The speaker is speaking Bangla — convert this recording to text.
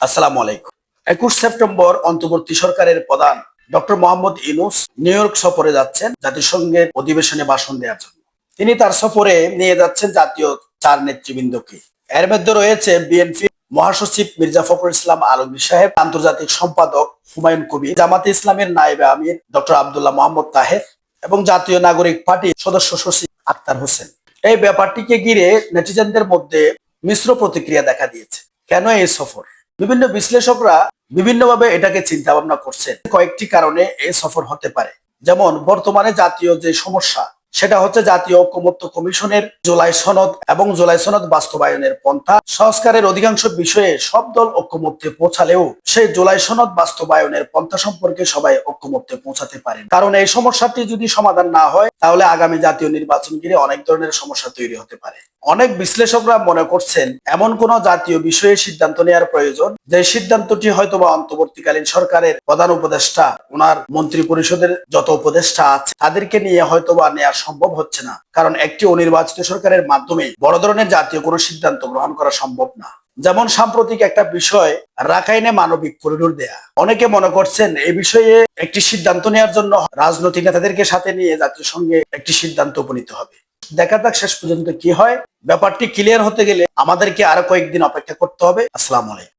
আসসালামু আলাইকুম। একুশ সেপ্টেম্বর অন্তর্বর্তী সরকারের প্রধান doctor Mohammad Yunus New York সফরে যাচ্ছেন জাতিসংঘের অধিবেশনে ভাষণ দেওয়ার জন্য। তিনি তার সফরে নিয়ে যাচ্ছেন জাতীয় চার নেতৃবৃন্দকে। এর মধ্যে রয়েছে বিএনপি মহাসচিব মির্জা ফখরুল ইসলাম আলমী সাহেব, আন্তর্জাতিক সম্পাদক হুমায়ুন কবির, জামাতে ইসলামের নায়েবে আমির ডক্টর আবদুল্লাহ মোহাম্মদ তাহের এবং জাতীয় নাগরিক পার্টির সদস্য সচিব আক্তার হোসেন। এই ব্যাপারটিকে ঘিরে নেটিজেনদের মধ্যে মিশ্র প্রতিক্রিয়া দেখা দিয়েছে। কেন এই সফর? বিভিন্ন বিশ্লেষকরা বিভিন্নভাবে এটাকে চিন্তা ভাবনা করছেন। কয়েকটি কারণে এ সফর হতে পারে। যেমন, বর্তমানে জাতীয় যে সমস্যা সেটা হচ্ছে জাতীয় ঐক্যমত্য কমিশনের জুলাই সনদ এবং জুলাই সনদ বাস্তবায়নের পন্থা। সংস্কারের অধিকাংশ বিষয়ে সব দল ঐক্যমত্যে পৌঁছালেও সেই জুলাই সনদ বাস্তবায়নের পন্থা সম্পর্কে সবাই ঐক্যমত্যে পৌঁছাতে পারেন। কারণ এই সমস্যাটি যদি সমাধান না হয়, তাহলে আগামী জাতীয় নির্বাচন ঘিরে অনেক ধরনের সমস্যা তৈরি হতে পারে। অনেক বিশ্লেষকরা মনে করছেন, এমন কোন জাতীয় বিষয়ে সিদ্ধান্ত নেওয়ার প্রয়োজন, যে সিদ্ধান্তটি হয়তো বা অন্তর্বর্তীকালীন সরকারের প্রধান উপদেষ্টা ওনার মন্ত্রী পরিষদের যত উপদেষ্টা আছে, তাদেরকে নিয়ে হয়তো বা নেওয়া সম্ভব হচ্ছে না। কারণ একটি অনির্বাচিত সরকারের মাধ্যমে বড় ধরনের জাতীয় কোনো সিদ্ধান্ত গ্রহণ করা সম্ভব না। যেমন সাম্প্রতিক একটা বিষয়, রাখাইনে মানবিক করিডোর দেয়া। অনেকে মনে করছেন এই বিষয়ে একটি সিদ্ধান্ত নেওয়ার জন্য রাজনৈতিক নেতাদেরকে সাথে নিয়ে জাতীয় সঙ্গে একটি সিদ্ধান্ত উপনীত হবে। দেখা যাক শেষ পর্যন্ত কি হয়। ব্যাপারটি ক্লিয়ার হতে গেলে আমাদেরকে আরও কয়েকদিন অপেক্ষা করতে হবে। আসসালামু আলাইকুম।